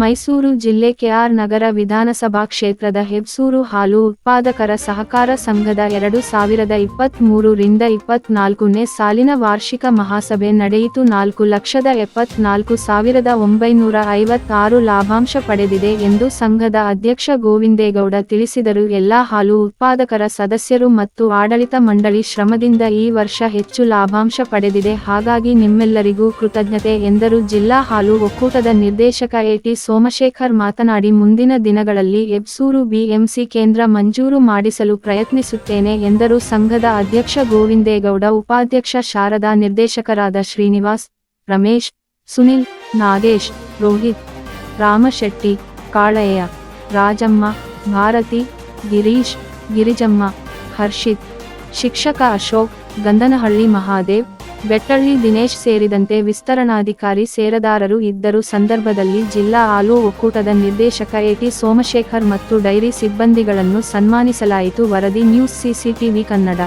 ಮೈಸೂರು ಜಿಲ್ಲೆ ಕೆಆರ್ ನಗರ ವಿಧಾನಸಭಾ ಕ್ಷೇತ್ರದ ಹೆಬ್ಸೂರು ಹಾಲು ಉತ್ಪಾದಕರ ಸಹಕಾರ ಸಂಘದ ಎರಡು ಸಾವಿರದ ಇಪ್ಪತ್ಮೂರು ರಿಂದ ಇಪ್ಪತ್ನಾಲ್ಕನೇ ಸಾಲಿನ ವಾರ್ಷಿಕ ಮಹಾಸಭೆ ನಡೆಯಿತು. ನಾಲ್ಕು ಲಕ್ಷದ ಎಪ್ಪತ್ನಾಲ್ಕು ಸಾವಿರದ ಒಂಬೈನೂರ ಐವತ್ತಾರು ಲಾಭಾಂಶ ಪಡೆದಿದೆ ಎಂದು ಸಂಘದ ಅಧ್ಯಕ್ಷ ಗೋವಿಂದೇಗೌಡ ತಿಳಿಸಿದರು. ಎಲ್ಲಾ ಹಾಲು ಉತ್ಪಾದಕರ ಸದಸ್ಯರು ಮತ್ತು ಆಡಳಿತ ಮಂಡಳಿ ಶ್ರಮದಿಂದ ಈ ವರ್ಷ ಹೆಚ್ಚು ಲಾಭಾಂಶ ಪಡೆದಿದೆ. ಹಾಗಾಗಿ ನಿಮ್ಮೆಲ್ಲರಿಗೂ ಕೃತಜ್ಞತೆ ಎಂದರು. ಜಿಲ್ಲಾ ಹಾಲು ಒಕ್ಕೂಟದ ನಿರ್ದೇಶಕ ಎಟಿ ಸೋಮಶೇಖರ್ ಮಾತನಾಡಿ, ಮುಂದಿನ ದಿನಗಳಲ್ಲಿ ಎಬ್ಸೂರು ಬಿಎಂಸಿ ಕೇಂದ್ರ ಮಂಜೂರು ಮಾಡಿಸಲು ಪ್ರಯತ್ನಿಸುತ್ತೇನೆ ಎಂದರು. ಸಂಘದ ಅಧ್ಯಕ್ಷ ಗೋವಿಂದೇಗೌಡ, ಉಪಾಧ್ಯಕ್ಷ ಶಾರದಾ, ನಿರ್ದೇಶಕರಾದ ಶ್ರೀನಿವಾಸ್ ರಮೇಶ್, ಸುನಿಲ್ ನಾಗೇಶ್, ರೋಹಿತ್ ರಾಮಶೆಟ್ಟಿ, ಕಾಳಯ್ಯ, ರಾಜಮ್ಮ, ಭಾರತಿ, ಗಿರೀಶ್, ಗಿರಿಜಮ್ಮ, ಹರ್ಷಿತ್, ಶಿಕ್ಷಕ ಅಶೋಕ್ ಗಂಧನಹಳ್ಳಿ ಮಹಾದೇವ್, ಬೆಟ್ಟಳ್ಳಿ ದಿನೇಶ್ ಸೇರಿದಂತೆ ವಿಸ್ತರಣಾಧಿಕಾರಿ ಸೇರದಾರರು ಇದ್ದರು. ಸಂದರ್ಭದಲ್ಲಿ ಜಿಲ್ಲಾ ಹಾಲು ಒಕ್ಕೂಟದ ನಿರ್ದೇಶಕ ಎಟಿ ಸೋಮಶೇಖರ್ ಮತ್ತು ಡೈರಿ ಸಿಬ್ಬಂದಿಗಳನ್ನು ಸನ್ಮಾನಿಸಲಾಯಿತು. ವರದಿ ನ್ಯೂಸ್ ಸಿಸಿಟಿವಿ ಕನ್ನಡ.